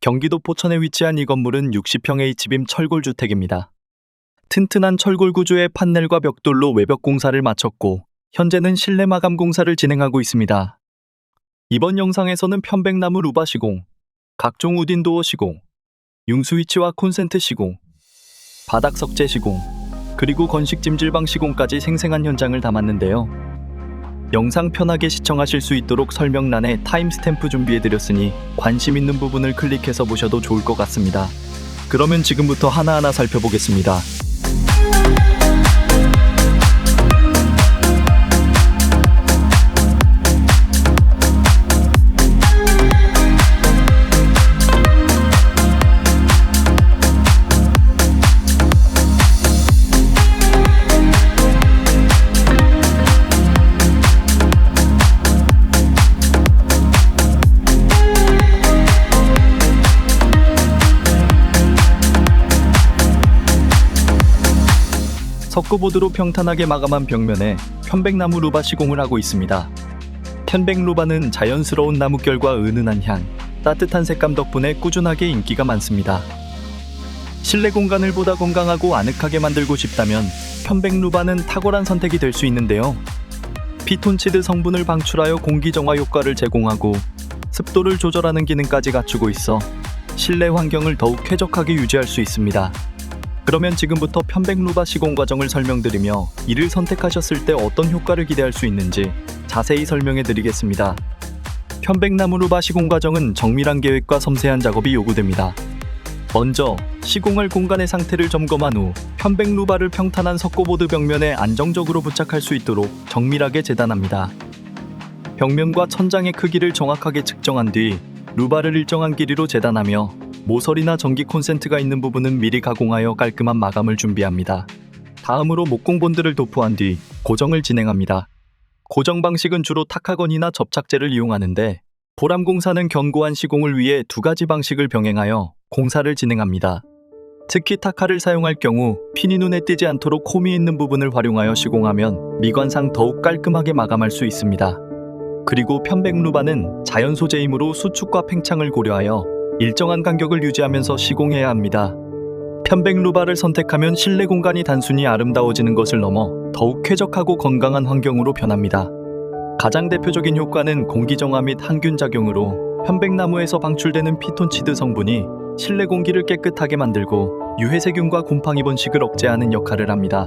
경기도 포천에 위치한 이 건물은 60평의 H빔 철골 주택입니다. 튼튼한 철골 구조의 판넬과 벽돌로 외벽 공사를 마쳤고 현재는 실내 마감 공사를 진행하고 있습니다. 이번 영상에서는 편백나무 루바 시공, 각종 우딘 도어 시공, 융수 위치와 콘센트 시공, 바닥 석재 시공, 그리고 건식 찜질방 시공까지 생생한 현장을 담았는데요. 영상 편하게 시청하실 수 있도록 설명란에 타임스탬프 준비해드렸으니 관심 있는 부분을 클릭해서 보셔도 좋을 것 같습니다. 그러면 지금부터 하나하나 살펴보겠습니다. 석고보드로 평탄하게 마감한 벽면에 편백나무 루바 시공을 하고 있습니다. 편백 루바는 자연스러운 나뭇결과 은은한 향, 따뜻한 색감 덕분에 꾸준하게 인기가 많습니다. 실내 공간을 보다 건강하고 아늑하게 만들고 싶다면 편백 루바는 탁월한 선택이 될 수 있는데요. 피톤치드 성분을 방출하여 공기 정화 효과를 제공하고 습도를 조절하는 기능까지 갖추고 있어 실내 환경을 더욱 쾌적하게 유지할 수 있습니다. 그러면 지금부터 편백 루바 시공 과정을 설명드리며 이를 선택하셨을 때 어떤 효과를 기대할 수 있는지 자세히 설명해 드리겠습니다. 편백나무 루바 시공 과정은 정밀한 계획과 섬세한 작업이 요구됩니다. 먼저 시공할 공간의 상태를 점검한 후 편백 루바를 평탄한 석고보드 벽면에 안정적으로 부착할 수 있도록 정밀하게 재단합니다. 벽면과 천장의 크기를 정확하게 측정한 뒤 루바를 일정한 길이로 재단하며 모서리나 전기 콘센트가 있는 부분은 미리 가공하여 깔끔한 마감을 준비합니다. 다음으로 목공본드를 도포한 뒤 고정을 진행합니다. 고정 방식은 주로 타카건이나 접착제를 이용하는데 보람공사는 견고한 시공을 위해 두 가지 방식을 병행하여 공사를 진행합니다. 특히 타카를 사용할 경우 핀이 눈에 띄지 않도록 홈이 있는 부분을 활용하여 시공하면 미관상 더욱 깔끔하게 마감할 수 있습니다. 그리고 편백 루바는 자연 소재이므로 수축과 팽창을 고려하여 일정한 간격을 유지하면서 시공해야 합니다. 편백 루바를 선택하면 실내 공간이 단순히 아름다워지는 것을 넘어 더욱 쾌적하고 건강한 환경으로 변합니다. 가장 대표적인 효과는 공기정화 및 항균 작용으로 편백나무에서 방출되는 피톤치드 성분이 실내 공기를 깨끗하게 만들고 유해세균과 곰팡이 번식을 억제하는 역할을 합니다.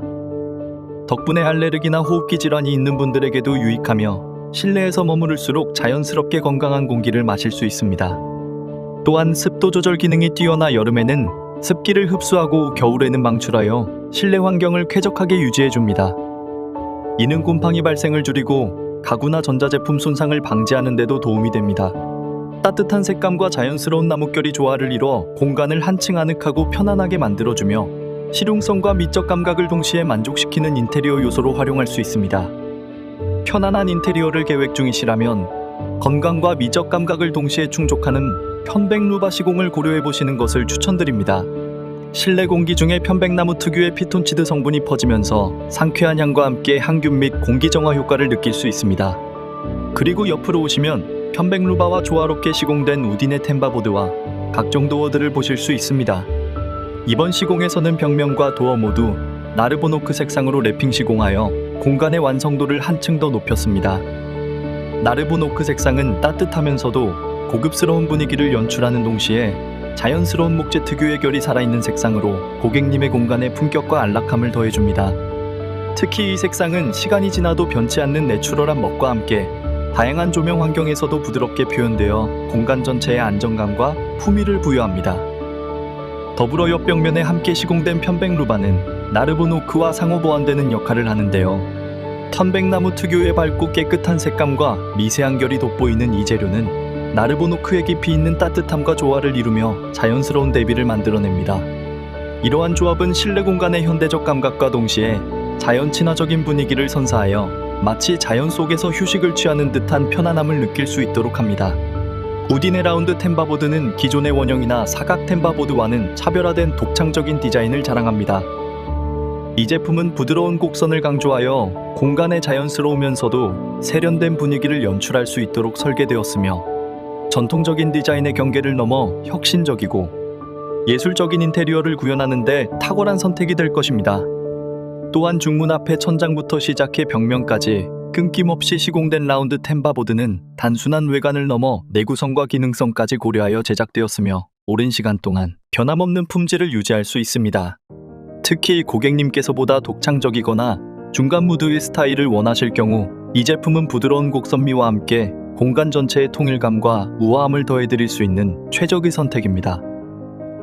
덕분에 알레르기나 호흡기 질환이 있는 분들에게도 유익하며 실내에서 머무를수록 자연스럽게 건강한 공기를 마실 수 있습니다. 또한 습도 조절 기능이 뛰어나 여름에는 습기를 흡수하고 겨울에는 방출하여 실내 환경을 쾌적하게 유지해 줍니다. 이는 곰팡이 발생을 줄이고 가구나 전자제품 손상을 방지하는 데도 도움이 됩니다. 따뜻한 색감과 자연스러운 나뭇결이 조화를 이뤄 공간을 한층 아늑하고 편안하게 만들어주며 실용성과 미적 감각을 동시에 만족시키는 인테리어 요소로 활용할 수 있습니다. 편안한 인테리어를 계획 중이시라면 건강과 미적 감각을 동시에 충족하는 편백루바 시공을 고려해 보시는 것을 추천드립니다. 실내 공기 중에 편백나무 특유의 피톤치드 성분이 퍼지면서 상쾌한 향과 함께 항균 및 공기 정화 효과를 느낄 수 있습니다. 그리고 옆으로 오시면 편백루바와 조화롭게 시공된 우딘의 템바보드와 각종 도어들을 보실 수 있습니다. 이번 시공에서는 벽면과 도어 모두 나르보노크 색상으로 랩핑 시공하여 공간의 완성도를 한층 더 높였습니다. 나르보노크 색상은 따뜻하면서도 고급스러운 분위기를 연출하는 동시에 자연스러운 목재 특유의 결이 살아있는 색상으로 고객님의 공간에 품격과 안락함을 더해줍니다. 특히 이 색상은 시간이 지나도 변치 않는 내추럴한 멋과 함께 다양한 조명 환경에서도 부드럽게 표현되어 공간 전체에 안정감과 품위를 부여합니다. 더불어 옆 벽면에 함께 시공된 편백 루바는 나르보노크와 상호 보완되는 역할을 하는데요. 편백나무 특유의 밝고 깨끗한 색감과 미세한 결이 돋보이는 이 재료는 나르보노크의 깊이 있는 따뜻함과 조화를 이루며 자연스러운 대비를 만들어냅니다. 이러한 조합은 실내 공간의 현대적 감각과 동시에 자연 친화적인 분위기를 선사하여 마치 자연 속에서 휴식을 취하는 듯한 편안함을 느낄 수 있도록 합니다. 우디네 라운드 템바보드는 기존의 원형이나 사각 템바보드와는 차별화된 독창적인 디자인을 자랑합니다. 이 제품은 부드러운 곡선을 강조하여 공간의 자연스러우면서도 세련된 분위기를 연출할 수 있도록 설계되었으며 전통적인 디자인의 경계를 넘어 혁신적이고 예술적인 인테리어를 구현하는데 탁월한 선택이 될 것입니다. 또한 중문 앞에 천장부터 시작해 벽면까지 끊김없이 시공된 라운드 템바보드는 단순한 외관을 넘어 내구성과 기능성까지 고려하여 제작되었으며 오랜 시간 동안 변함없는 품질을 유지할 수 있습니다. 특히 고객님께서보다 독창적이거나 중간 무드의 스타일을 원하실 경우 이 제품은 부드러운 곡선미와 함께 공간 전체의 통일감과 우아함을 더해드릴 수 있는 최적의 선택입니다.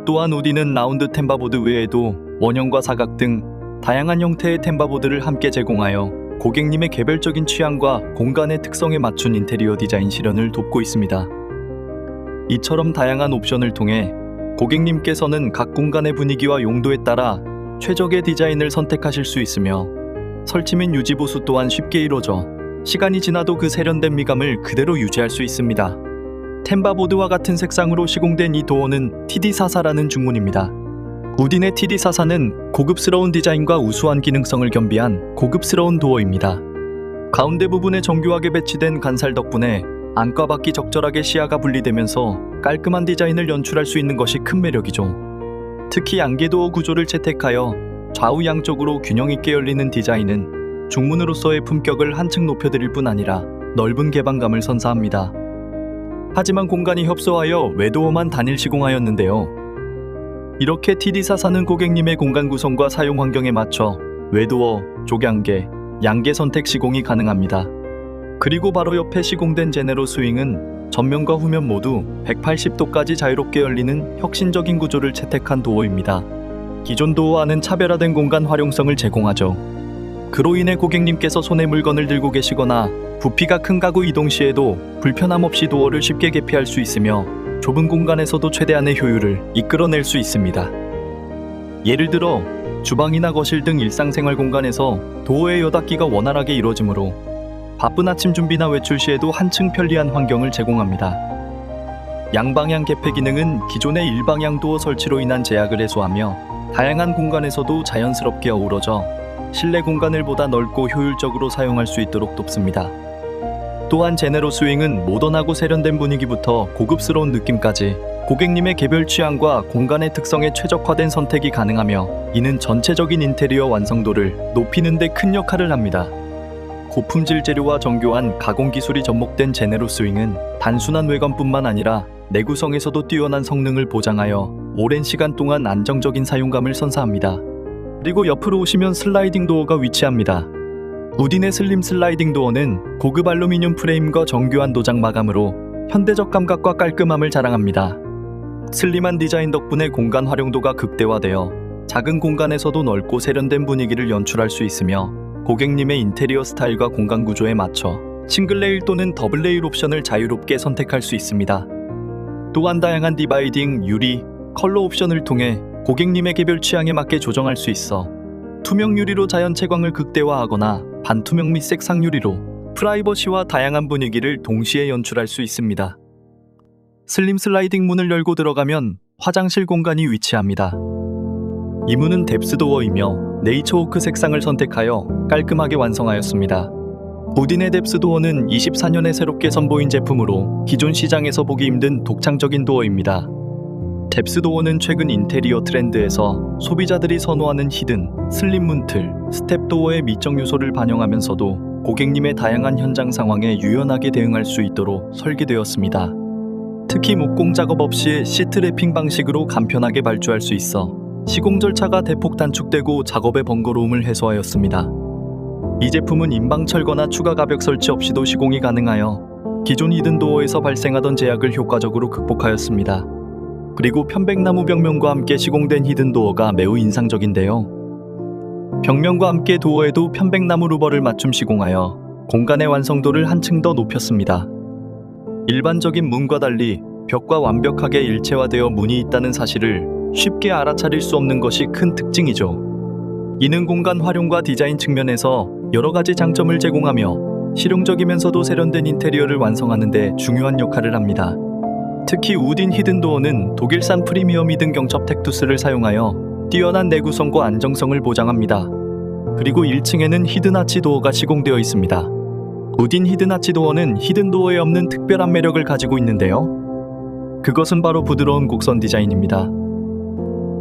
또한 우디는 라운드 템바보드 외에도 원형과 사각 등 다양한 형태의 템바보드를 함께 제공하여 고객님의 개별적인 취향과 공간의 특성에 맞춘 인테리어 디자인 실현을 돕고 있습니다. 이처럼 다양한 옵션을 통해 고객님께서는 각 공간의 분위기와 용도에 따라 최적의 디자인을 선택하실 수 있으며 설치 및 유지 보수 또한 쉽게 이루어져 시간이 지나도 그 세련된 미감을 그대로 유지할 수 있습니다. 템바보드와 같은 색상으로 시공된 이 도어는 TD44라는 중문입니다. 우딘의 TD44는 고급스러운 디자인과 우수한 기능성을 겸비한 고급스러운 도어입니다. 가운데 부분에 정교하게 배치된 간살 덕분에 안과 밖이 적절하게 시야가 분리되면서 깔끔한 디자인을 연출할 수 있는 것이 큰 매력이죠. 특히 양계도어 구조를 채택하여 좌우 양쪽으로 균형 있게 열리는 디자인은 중문으로서의 품격을 한층 높여드릴 뿐 아니라 넓은 개방감을 선사합니다. 하지만 공간이 협소하여 외도어만 단일 시공하였는데요. 이렇게 TD44는 고객님의 공간 구성과 사용 환경에 맞춰 외도어, 조경계, 양계 선택 시공이 가능합니다. 그리고 바로 옆에 시공된 제네로 스윙은 전면과 후면 모두 180도까지 자유롭게 열리는 혁신적인 구조를 채택한 도어입니다. 기존 도어와는 차별화된 공간 활용성을 제공하죠. 그로 인해 고객님께서 손에 물건을 들고 계시거나 부피가 큰 가구 이동 시에도 불편함 없이 도어를 쉽게 개폐할 수 있으며 좁은 공간에서도 최대한의 효율을 이끌어낼 수 있습니다. 예를 들어 주방이나 거실 등 일상생활 공간에서 도어의 여닫기가 원활하게 이루어지므로 바쁜 아침 준비나 외출 시에도 한층 편리한 환경을 제공합니다. 양방향 개폐 기능은 기존의 일방향 도어 설치로 인한 제약을 해소하며 다양한 공간에서도 자연스럽게 어우러져 실내 공간을 보다 넓고 효율적으로 사용할 수 있도록 돕습니다. 또한 제네로 스윙은 모던하고 세련된 분위기부터 고급스러운 느낌까지 고객님의 개별 취향과 공간의 특성에 최적화된 선택이 가능하며 이는 전체적인 인테리어 완성도를 높이는 데 큰 역할을 합니다. 고품질 재료와 정교한 가공 기술이 접목된 제네로 스윙은 단순한 외관뿐만 아니라 내구성에서도 뛰어난 성능을 보장하여 오랜 시간 동안 안정적인 사용감을 선사합니다. 그리고 옆으로 오시면 슬라이딩 도어가 위치합니다. 우딘의 슬림 슬라이딩 도어는 고급 알루미늄 프레임과 정교한 도장 마감으로 현대적 감각과 깔끔함을 자랑합니다. 슬림한 디자인 덕분에 공간 활용도가 극대화되어 작은 공간에서도 넓고 세련된 분위기를 연출할 수 있으며 고객님의 인테리어 스타일과 공간 구조에 맞춰 싱글 레일 또는 더블 레일 옵션을 자유롭게 선택할 수 있습니다. 또한 다양한 디바이딩, 유리, 컬러 옵션을 통해 고객님의 개별 취향에 맞게 조정할 수 있어 투명 유리로 자연 채광을 극대화하거나 반투명 및 색상 유리로 프라이버시와 다양한 분위기를 동시에 연출할 수 있습니다. 슬림 슬라이딩 문을 열고 들어가면 화장실 공간이 위치합니다. 이 문은 뎁스도어이며 네이처워크 색상을 선택하여 깔끔하게 완성하였습니다. 우딘의 뎁스도어는 24년에 새롭게 선보인 제품으로 기존 시장에서 보기 힘든 독창적인 도어입니다. 뎁스 도어는 최근 인테리어 트렌드에서 소비자들이 선호하는 히든, 슬림 문틀, 스텝 도어의 미적 요소를 반영하면서도 고객님의 다양한 현장 상황에 유연하게 대응할 수 있도록 설계되었습니다. 특히 목공 작업 없이 시트 랩핑 방식으로 간편하게 발주할 수 있어 시공 절차가 대폭 단축되고 작업의 번거로움을 해소하였습니다. 이 제품은 인방 철거나 추가 가벽 설치 없이도 시공이 가능하여 기존 히든 도어에서 발생하던 제약을 효과적으로 극복하였습니다. 그리고 편백나무 벽면과 함께 시공된 히든 도어가 매우 인상적인데요. 벽면과 함께 도어에도 편백나무 루버를 맞춤 시공하여 공간의 완성도를 한층 더 높였습니다. 일반적인 문과 달리 벽과 완벽하게 일체화되어 문이 있다는 사실을 쉽게 알아차릴 수 없는 것이 큰 특징이죠. 이는 공간 활용과 디자인 측면에서 여러 가지 장점을 제공하며 실용적이면서도 세련된 인테리어를 완성하는 데 중요한 역할을 합니다. 특히 우딘 히든도어는 독일산 프리미엄 히든 경첩 텍투스를 사용하여 뛰어난 내구성과 안정성을 보장합니다. 그리고 1층에는 히든아치 도어가 시공되어 있습니다. 우딘 히든아치 도어는 히든도어에 없는 특별한 매력을 가지고 있는데요. 그것은 바로 부드러운 곡선 디자인입니다.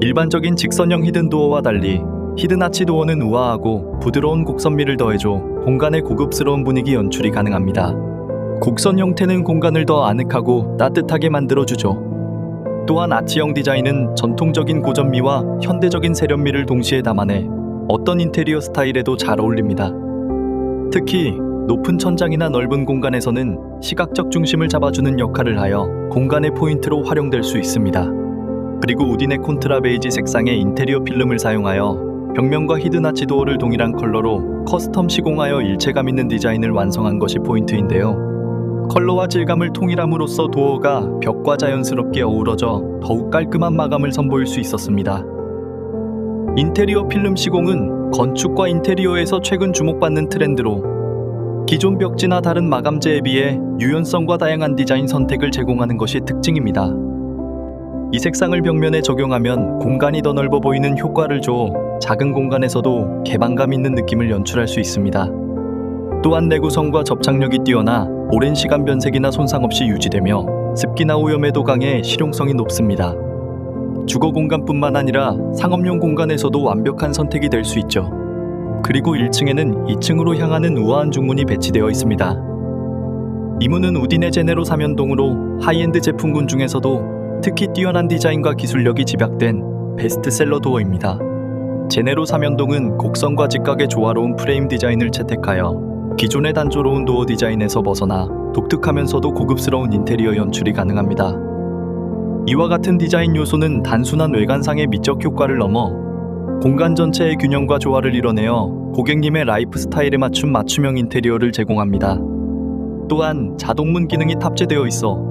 일반적인 직선형 히든 도어와 달리 히든 아치 도어는 우아하고 부드러운 곡선미를 더해줘 공간의 고급스러운 분위기 연출이 가능합니다. 곡선 형태는 공간을 더 아늑하고 따뜻하게 만들어주죠. 또한 아치형 디자인은 전통적인 고전미와 현대적인 세련미를 동시에 담아내 어떤 인테리어 스타일에도 잘 어울립니다. 특히 높은 천장이나 넓은 공간에서는 시각적 중심을 잡아주는 역할을 하여 공간의 포인트로 활용될 수 있습니다. 그리고 우딘의 콘트라 베이지 색상의 인테리어 필름을 사용하여 벽면과 히든아치 도어를 동일한 컬러로 커스텀 시공하여 일체감 있는 디자인을 완성한 것이 포인트인데요. 컬러와 질감을 통일함으로써 도어가 벽과 자연스럽게 어우러져 더욱 깔끔한 마감을 선보일 수 있었습니다. 인테리어 필름 시공은 건축과 인테리어에서 최근 주목받는 트렌드로 기존 벽지나 다른 마감재에 비해 유연성과 다양한 디자인 선택을 제공하는 것이 특징입니다. 이 색상을 벽면에 적용하면 공간이 더 넓어 보이는 효과를 줘 작은 공간에서도 개방감 있는 느낌을 연출할 수 있습니다. 또한 내구성과 접착력이 뛰어나 오랜 시간 변색이나 손상 없이 유지되며 습기나 오염에도 강해 실용성이 높습니다. 주거 공간뿐만 아니라 상업용 공간에서도 완벽한 선택이 될 수 있죠. 그리고 1층에는 2층으로 향하는 우아한 중문이 배치되어 있습니다. 이 문은 우딘의 제네로 사면동으로 하이엔드 제품군 중에서도 특히 뛰어난 디자인과 기술력이 집약된 베스트셀러 도어입니다. 제네로 사면동은 곡선과 직각의 조화로운 프레임 디자인을 채택하여 기존의 단조로운 도어 디자인에서 벗어나 독특하면서도 고급스러운 인테리어 연출이 가능합니다. 이와 같은 디자인 요소는 단순한 외관상의 미적 효과를 넘어 공간 전체의 균형과 조화를 이뤄내어 고객님의 라이프 스타일에 맞춘 맞춤형 인테리어를 제공합니다. 또한 자동문 기능이 탑재되어 있어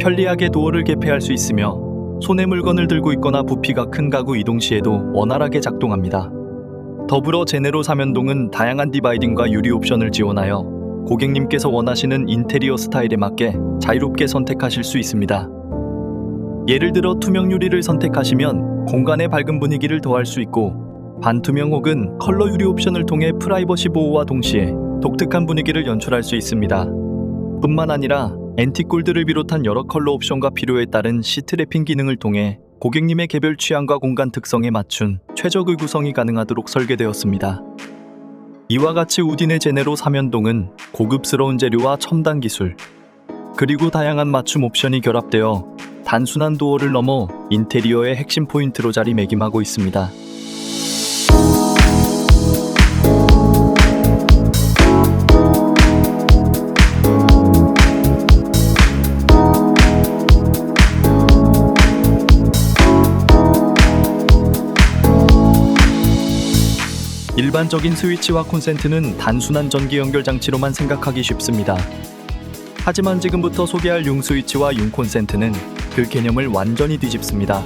편리하게 도어를 개폐할 수 있으며 손에 물건을 들고 있거나 부피가 큰 가구 이동 시에도 원활하게 작동합니다. 더불어 제네로 사면동은 다양한 디바이딩과 유리 옵션을 지원하여 고객님께서 원하시는 인테리어 스타일에 맞게 자유롭게 선택하실 수 있습니다. 예를 들어 투명 유리를 선택하시면 공간의 밝은 분위기를 더할 수 있고 반투명 혹은 컬러 유리 옵션을 통해 프라이버시 보호와 동시에 독특한 분위기를 연출할 수 있습니다. 뿐만 아니라 앤틱 골드를 비롯한 여러 컬러 옵션과 필요에 따른 시트 랩핑 기능을 통해 고객님의 개별 취향과 공간 특성에 맞춘 최적의 구성이 가능하도록 설계되었습니다. 이와 같이 우딘의 제네로 사면동은 고급스러운 재료와 첨단 기술, 그리고 다양한 맞춤 옵션이 결합되어 단순한 도어를 넘어 인테리어의 핵심 포인트로 자리매김하고 있습니다. 일반적인 스위치와 콘센트는 단순한 전기 연결 장치로만 생각하기 쉽습니다. 하지만 지금부터 소개할 융 스위치와 융 콘센트는 그 개념을 완전히 뒤집습니다.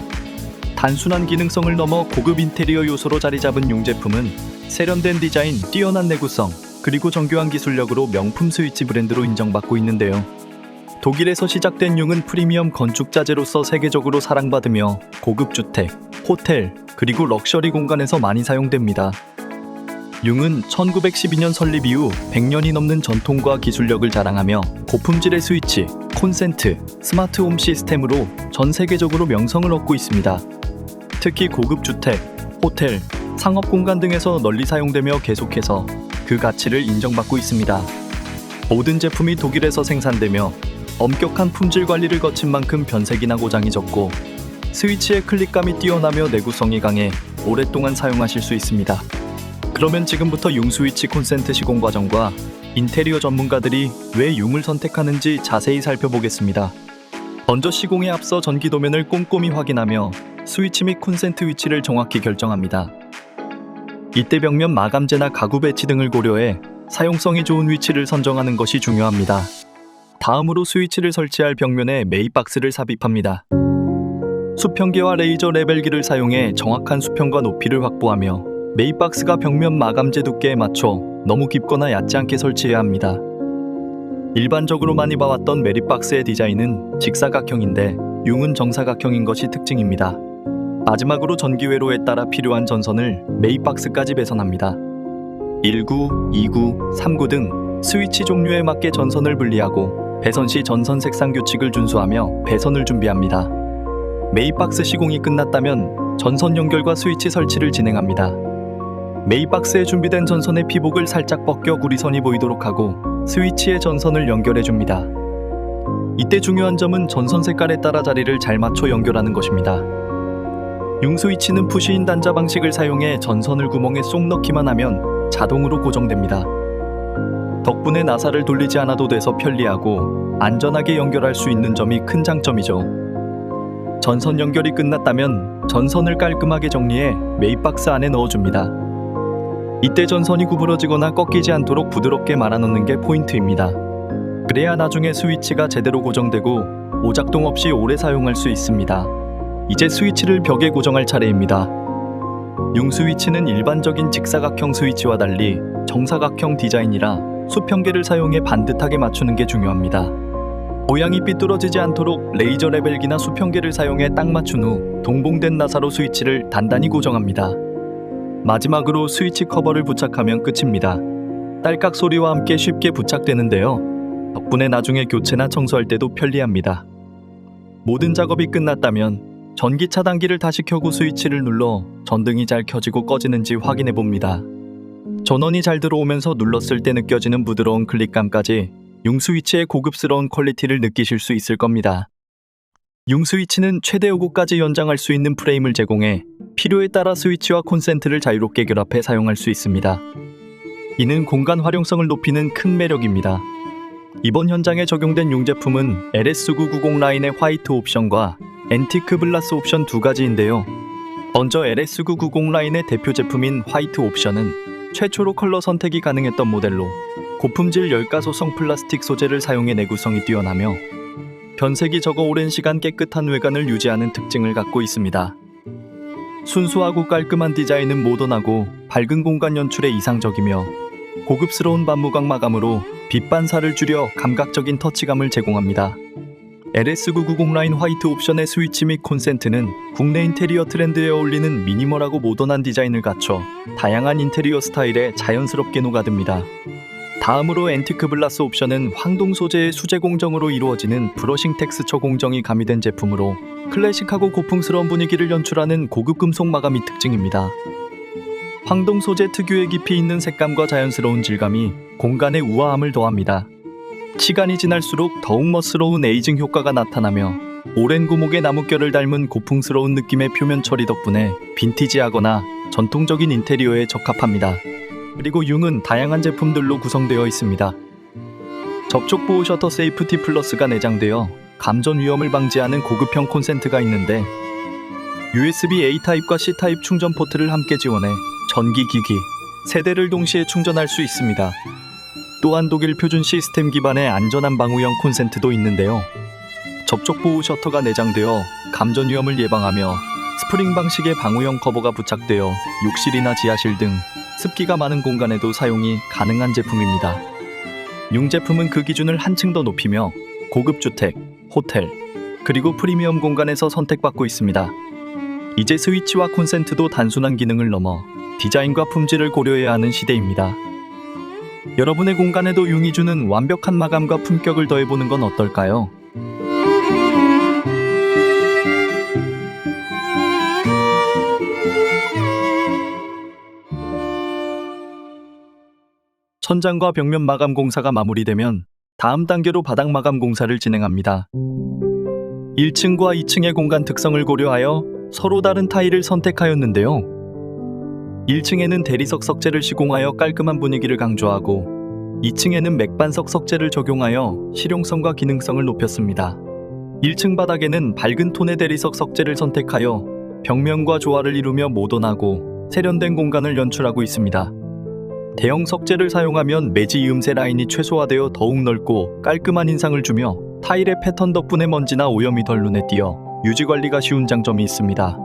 단순한 기능성을 넘어 고급 인테리어 요소로 자리 잡은 융 제품은 세련된 디자인, 뛰어난 내구성, 그리고 정교한 기술력으로 명품 스위치 브랜드로 인정받고 있는데요. 독일에서 시작된 융은 프리미엄 건축 자재로서 세계적으로 사랑받으며 고급 주택, 호텔, 그리고 럭셔리 공간에서 많이 사용됩니다. 융은 1912년 설립 이후 100년이 넘는 전통과 기술력을 자랑하며 고품질의 스위치, 콘센트, 스마트 홈 시스템으로 전 세계적으로 명성을 얻고 있습니다. 특히 고급 주택, 호텔, 상업 공간 등에서 널리 사용되며 계속해서 그 가치를 인정받고 있습니다. 모든 제품이 독일에서 생산되며 엄격한 품질 관리를 거친 만큼 변색이나 고장이 적고 스위치의 클릭감이 뛰어나며 내구성이 강해 오랫동안 사용하실 수 있습니다. 그러면 지금부터 융 스위치 콘센트 시공 과정과 인테리어 전문가들이 왜 융을 선택하는지 자세히 살펴보겠습니다. 먼저 시공에 앞서 전기 도면을 꼼꼼히 확인하며 스위치 및 콘센트 위치를 정확히 결정합니다. 이때 벽면 마감재나 가구 배치 등을 고려해 사용성이 좋은 위치를 선정하는 것이 중요합니다. 다음으로 스위치를 설치할 벽면에 메이박스를 삽입합니다. 수평계와 레이저 레벨기를 사용해 정확한 수평과 높이를 확보하며 메이박스가 벽면 마감재 두께에 맞춰 너무 깊거나 얕지 않게 설치해야 합니다. 일반적으로 많이 봐왔던 메리박스의 디자인은 직사각형인데 융은 정사각형인 것이 특징입니다. 마지막으로 전기회로에 따라 필요한 전선을 메이박스까지 배선합니다. 19, 29, 39등 스위치 종류에 맞게 전선을 분리하고 배선 시 전선 색상 규칙을 준수하며 배선을 준비합니다. 메이박스 시공이 끝났다면 전선 연결과 스위치 설치를 진행합니다. 메이박스에 준비된 전선의 피복을 살짝 벗겨 구리선이 보이도록 하고 스위치에 전선을 연결해 줍니다. 이때 중요한 점은 전선 색깔에 따라 자리를 잘 맞춰 연결하는 것입니다. 융스위치는 푸시인 단자 방식을 사용해 전선을 구멍에 쏙 넣기만 하면 자동으로 고정됩니다. 덕분에 나사를 돌리지 않아도 돼서 편리하고 안전하게 연결할 수 있는 점이 큰 장점이죠. 전선 연결이 끝났다면 전선을 깔끔하게 정리해 메이박스 안에 넣어줍니다. 이때 전선이 구부러지거나 꺾이지 않도록 부드럽게 말아넣는 게 포인트입니다. 그래야 나중에 스위치가 제대로 고정되고 오작동 없이 오래 사용할 수 있습니다. 이제 스위치를 벽에 고정할 차례입니다. 융 스위치는 일반적인 직사각형 스위치와 달리 정사각형 디자인이라 수평계를 사용해 반듯하게 맞추는 게 중요합니다. 모양이 삐뚤어지지 않도록 레이저 레벨기나 수평계를 사용해 딱 맞춘 후 동봉된 나사로 스위치를 단단히 고정합니다. 마지막으로 스위치 커버를 부착하면 끝입니다. 딸깍 소리와 함께 쉽게 부착되는데요. 덕분에 나중에 교체나 청소할 때도 편리합니다. 모든 작업이 끝났다면 전기 차단기를 다시 켜고 스위치를 눌러 전등이 잘 켜지고 꺼지는지 확인해 봅니다. 전원이 잘 들어오면서 눌렀을 때 느껴지는 부드러운 클릭감까지 융 스위치의 고급스러운 퀄리티를 느끼실 수 있을 겁니다. 융스위치는 최대 요구까지 연장할 수 있는 프레임을 제공해 필요에 따라 스위치와 콘센트를 자유롭게 결합해 사용할 수 있습니다. 이는 공간 활용성을 높이는 큰 매력입니다. 이번 현장에 적용된 용 제품은 LS990 라인의 화이트 옵션과 앤티크 블라스 옵션 두 가지인데요. 먼저 LS990 라인의 대표 제품인 화이트 옵션은 최초로 컬러 선택이 가능했던 모델로 고품질 열가소성 플라스틱 소재를 사용해 내구성이 뛰어나며 변색이 적어 오랜 시간 깨끗한 외관을 유지하는 특징을 갖고 있습니다. 순수하고 깔끔한 디자인은 모던하고 밝은 공간 연출에 이상적이며 고급스러운 반무광 마감으로 빛 반사를 줄여 감각적인 터치감을 제공합니다. LS990 라인 화이트 옵션의 스위치 및 콘센트는 국내 인테리어 트렌드에 어울리는 미니멀하고 모던한 디자인을 갖춰 다양한 인테리어 스타일에 자연스럽게 녹아듭니다. 다음으로 앤티크 블라스 옵션은 황동 소재의 수제 공정으로 이루어지는 브러싱 텍스처 공정이 가미된 제품으로 클래식하고 고풍스러운 분위기를 연출하는 고급 금속 마감이 특징입니다. 황동 소재 특유의 깊이 있는 색감과 자연스러운 질감이 공간의 우아함을 더합니다. 시간이 지날수록 더욱 멋스러운 에이징 효과가 나타나며 오랜 구목의 나뭇결을 닮은 고풍스러운 느낌의 표면 처리 덕분에 빈티지하거나 전통적인 인테리어에 적합합니다. 그리고 융은 다양한 제품들로 구성되어 있습니다. 접촉 보호 셔터 세이프티 플러스가 내장되어 감전 위험을 방지하는 고급형 콘센트가 있는데 USB A 타입과 C 타입 충전 포트를 함께 지원해 전기 기기 세 대를 동시에 충전할 수 있습니다. 또한 독일 표준 시스템 기반의 안전한 방우형 콘센트도 있는데요. 접촉 보호 셔터가 내장되어 감전 위험을 예방하며 스프링 방식의 방우형 커버가 부착되어 욕실이나 지하실 등 습기가 많은 공간에도 사용이 가능한 제품입니다. 융 제품은 그 기준을 한층 더 높이며 고급 주택, 호텔, 그리고 프리미엄 공간에서 선택받고 있습니다. 이제 스위치와 콘센트도 단순한 기능을 넘어 디자인과 품질을 고려해야 하는 시대입니다. 여러분의 공간에도 융이 주는 완벽한 마감과 품격을 더해보는 건 어떨까요? 천장과 벽면 마감 공사가 마무리되면 다음 단계로 바닥 마감 공사를 진행합니다. 1층과 2층의 공간 특성을 고려하여 서로 다른 타일을 선택하였는데요. 1층에는 대리석 석재를 시공하여 깔끔한 분위기를 강조하고 2층에는 맥반석 석재를 적용하여 실용성과 기능성을 높였습니다. 1층 바닥에는 밝은 톤의 대리석 석재를 선택하여 벽면과 조화를 이루며 모던하고 세련된 공간을 연출하고 있습니다. 대형 석재를 사용하면 매지 이음새 라인이 최소화되어 더욱 넓고 깔끔한 인상을 주며 타일의 패턴 덕분에 먼지나 오염이 덜 눈에 띄어 유지 관리가 쉬운 장점이 있습니다.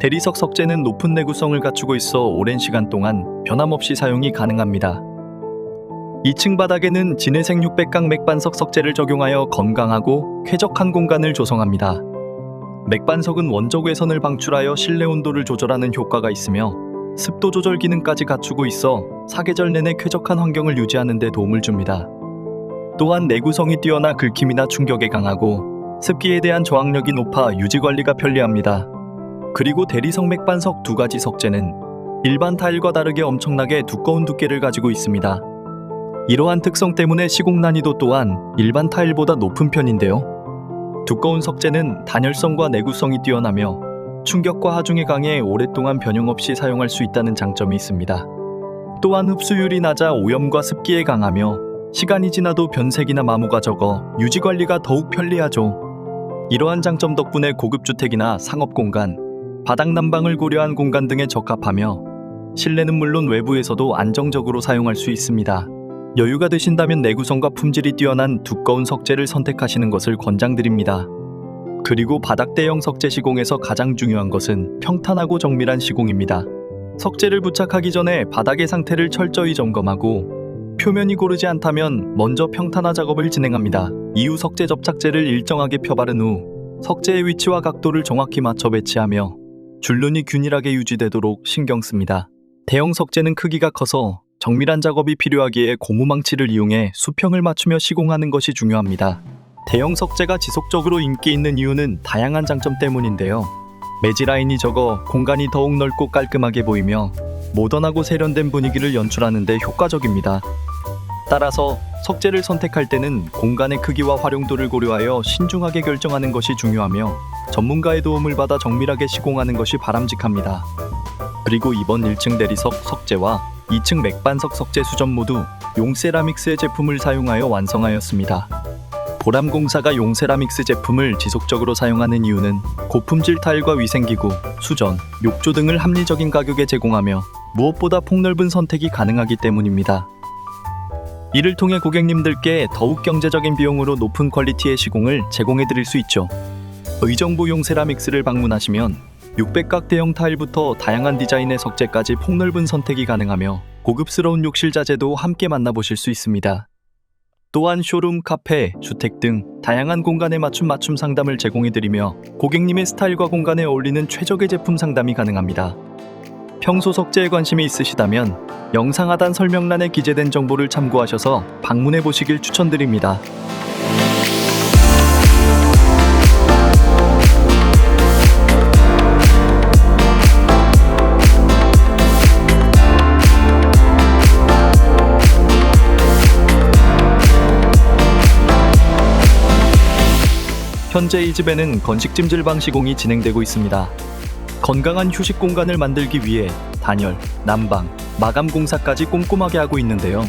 대리석 석재는 높은 내구성을 갖추고 있어 오랜 시간 동안 변함없이 사용이 가능합니다. 2층 바닥에는 진해생 600강 맥반석 석재를 적용하여 건강하고 쾌적한 공간을 조성합니다. 맥반석은 원적 외선을 방출하여 실내 온도를 조절하는 효과가 있으며 습도 조절 기능까지 갖추고 있어 사계절 내내 쾌적한 환경을 유지하는 데 도움을 줍니다. 또한 내구성이 뛰어나 긁힘이나 충격에 강하고 습기에 대한 저항력이 높아 유지 관리가 편리합니다. 그리고 대리석 맥반석 두 가지 석재는 일반 타일과 다르게 엄청나게 두꺼운 두께를 가지고 있습니다. 이러한 특성 때문에 시공 난이도 또한 일반 타일보다 높은 편인데요. 두꺼운 석재는 단열성과 내구성이 뛰어나며 충격과 하중에 강해 오랫동안 변형 없이 사용할 수 있다는 장점이 있습니다. 또한 흡수율이 낮아 오염과 습기에 강하며 시간이 지나도 변색이나 마모가 적어 유지 관리가 더욱 편리하죠. 이러한 장점 덕분에 고급 주택이나 상업 공간, 바닥 난방을 고려한 공간 등에 적합하며 실내는 물론 외부에서도 안정적으로 사용할 수 있습니다. 여유가 되신다면 내구성과 품질이 뛰어난 두꺼운 석재를 선택하시는 것을 권장드립니다. 그리고 바닥 대형 석재 시공에서 가장 중요한 것은 평탄하고 정밀한 시공입니다. 석재를 부착하기 전에 바닥의 상태를 철저히 점검하고 표면이 고르지 않다면 먼저 평탄화 작업을 진행합니다. 이후 석재 접착제를 일정하게 펴바른 후 석재의 위치와 각도를 정확히 맞춰 배치하며 줄눈이 균일하게 유지되도록 신경 씁니다. 대형 석재는 크기가 커서 정밀한 작업이 필요하기에 고무망치를 이용해 수평을 맞추며 시공하는 것이 중요합니다. 대형 석재가 지속적으로 인기 있는 이유는 다양한 장점 때문인데요. 매지 라인이 적어 공간이 더욱 넓고 깔끔하게 보이며 모던하고 세련된 분위기를 연출하는 데 효과적입니다. 따라서 석재를 선택할 때는 공간의 크기와 활용도를 고려하여 신중하게 결정하는 것이 중요하며 전문가의 도움을 받아 정밀하게 시공하는 것이 바람직합니다. 그리고 이번 1층 대리석 석재와 2층 맥반석 석재 수전 모두 용세라믹스의 제품을 사용하여 완성하였습니다. 보람공사가 용세라믹스 제품을 지속적으로 사용하는 이유는 고품질 타일과 위생기구, 수전, 욕조 등을 합리적인 가격에 제공하며 무엇보다 폭넓은 선택이 가능하기 때문입니다. 이를 통해 고객님들께 더욱 경제적인 비용으로 높은 퀄리티의 시공을 제공해 드릴 수 있죠. 의정부 용세라믹스를 방문하시면 600각 대형 타일부터 다양한 디자인의 석재까지 폭넓은 선택이 가능하며 고급스러운 욕실 자재도 함께 만나보실 수 있습니다. 또한 쇼룸, 카페, 주택 등 다양한 공간에 맞춤 맞춤 상담을 제공해드리며 고객님의 스타일과 공간에 어울리는 최적의 제품 상담이 가능합니다. 평소 석재에 관심이 있으시다면 영상 하단 설명란에 기재된 정보를 참고하셔서 방문해 보시길 추천드립니다. 현재 이 집에는 건식 찜질 방 시공이 진행되고 있습니다. 건강한 휴식 공간을 만들기 위해 단열, 난방, 마감 공사까지 꼼꼼하게 하고 있는데요.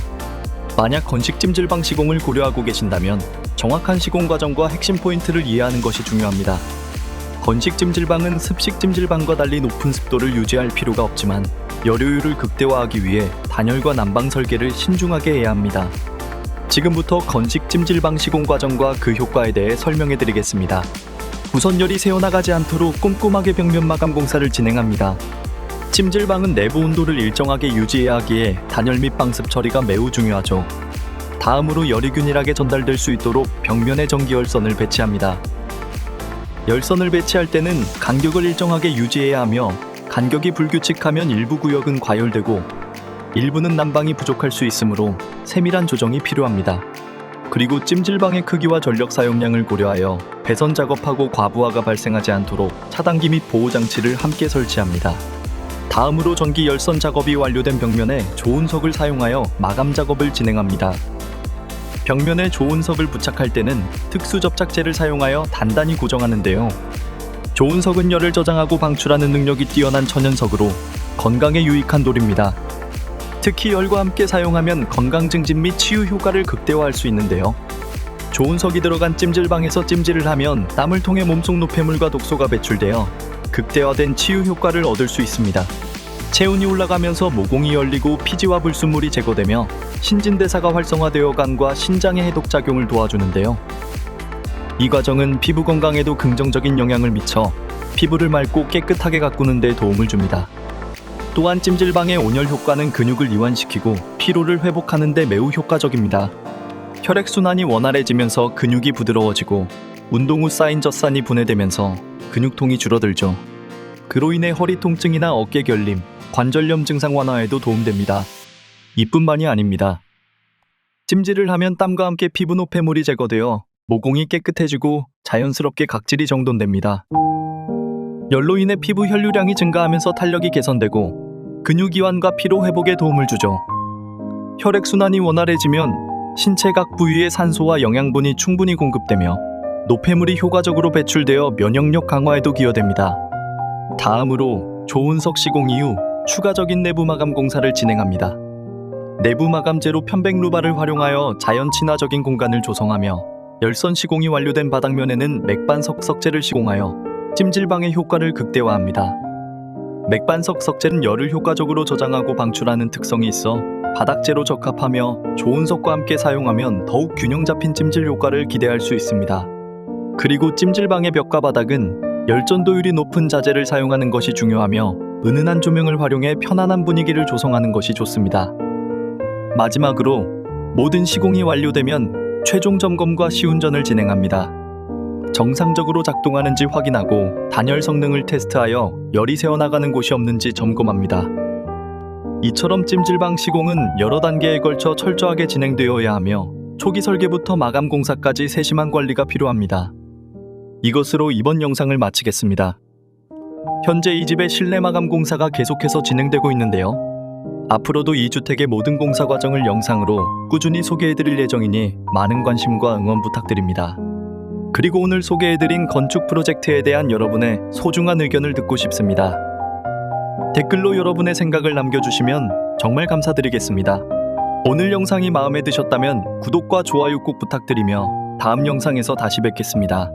만약 건식 찜질 방 시공을 고려하고 계신다면 정확한 시공 과정과 핵심 포인트를 이해하는 것이 중요합니다. 건식 찜질방은 습식 찜질방과 달리 높은 습도를 유지할 필요가 없지만 열효율을 극대화하기 위해 단열과 난방 설계를 신중하게 해야 합니다. 지금부터 건식 찜질 방 시공 과정과 그 효과에 대해 설명해 드리겠습니다. 우선 열이 새어나가지 않도록 꼼꼼하게 벽면 마감 공사를 진행합니다. 찜질방은 내부 온도를 일정하게 유지해야 하기에 단열 및 방습 처리가 매우 중요하죠. 다음으로 열이 균일하게 전달될 수 있도록 벽면에 전기 열선을 배치합니다. 열선을 배치할 때는 간격을 일정하게 유지해야 하며 간격이 불규칙하면 일부 구역은 과열되고 일부는 난방이 부족할 수 있으므로 세밀한 조정이 필요합니다. 그리고 찜질방의 크기와 전력 사용량을 고려하여 배선 작업하고 과부하가 발생하지 않도록 차단기 및 보호 장치를 함께 설치합니다. 다음으로 전기 열선 작업이 완료된 벽면에 좋은 석을 사용하여 마감 작업을 진행합니다. 벽면에 좋은 석을 부착할 때는 특수 접착제를 사용하여 단단히 고정하는데요. 좋은 석은 열을 저장하고 방출하는 능력이 뛰어난 천연석으로 건강에 유익한 돌입니다. 특히 열과 함께 사용하면 건강 증진 및 치유 효과를 극대화할 수 있는데요. 좋은 석이 들어간 찜질방에서 찜질을 하면 땀을 통해 몸속 노폐물과 독소가 배출되어 극대화된 치유 효과를 얻을 수 있습니다. 체온이 올라가면서 모공이 열리고 피지와 불순물이 제거되며 신진대사가 활성화되어 간과 신장의 해독 작용을 도와주는데요. 이 과정은 피부 건강에도 긍정적인 영향을 미쳐 피부를 맑고 깨끗하게 가꾸는 데 도움을 줍니다. 또한 찜질방의 온열 효과는 근육을 이완시키고 피로를 회복하는 데 매우 효과적입니다. 혈액순환이 원활해지면서 근육이 부드러워지고 운동 후 쌓인 젖산이 분해되면서 근육통이 줄어들죠. 그로 인해 허리 통증이나 어깨 결림, 관절염 증상 완화에도 도움됩니다. 이뿐만이 아닙니다. 찜질을 하면 땀과 함께 피부 노폐물이 제거되어 모공이 깨끗해지고 자연스럽게 각질이 정돈됩니다. 열로 인해 피부 혈류량이 증가하면서 탄력이 개선되고 근육 이완과 피로 회복에 도움을 주죠. 혈액 순환이 원활해지면 신체 각 부위에 산소와 영양분이 충분히 공급되며 노폐물이 효과적으로 배출되어 면역력 강화에도 기여됩니다. 다음으로 조은석 시공 이후 추가적인 내부 마감 공사를 진행합니다. 내부 마감재로 편백 루바를 활용하여 자연 친화적인 공간을 조성하며 열선 시공이 완료된 바닥면에는 맥반석 석재를 시공하여 찜질방의 효과를 극대화합니다. 맥반석 석재는 열을 효과적으로 저장하고 방출하는 특성이 있어 바닥재로 적합하며 좋은 석과 함께 사용하면 더욱 균형 잡힌 찜질 효과를 기대할 수 있습니다. 그리고 찜질방의 벽과 바닥은 열전도율이 높은 자재를 사용하는 것이 중요하며 은은한 조명을 활용해 편안한 분위기를 조성하는 것이 좋습니다. 마지막으로 모든 시공이 완료되면 최종 점검과 시운전을 진행합니다. 정상적으로 작동하는지 확인하고 단열 성능을 테스트하여 열이 새어나가는 곳이 없는지 점검합니다. 이처럼 찜질방 시공은 여러 단계에 걸쳐 철저하게 진행되어야 하며 초기 설계부터 마감 공사까지 세심한 관리가 필요합니다. 이것으로 이번 영상을 마치겠습니다. 현재 이 집의 실내 마감 공사가 계속해서 진행되고 있는데요. 앞으로도 이 주택의 모든 공사 과정을 영상으로 꾸준히 소개해드릴 예정이니 많은 관심과 응원 부탁드립니다. 그리고 오늘 소개해드린 건축 프로젝트에 대한 여러분의 소중한 의견을 듣고 싶습니다. 댓글로 여러분의 생각을 남겨주시면 정말 감사드리겠습니다. 오늘 영상이 마음에 드셨다면 구독과 좋아요 꼭 부탁드리며 다음 영상에서 다시 뵙겠습니다.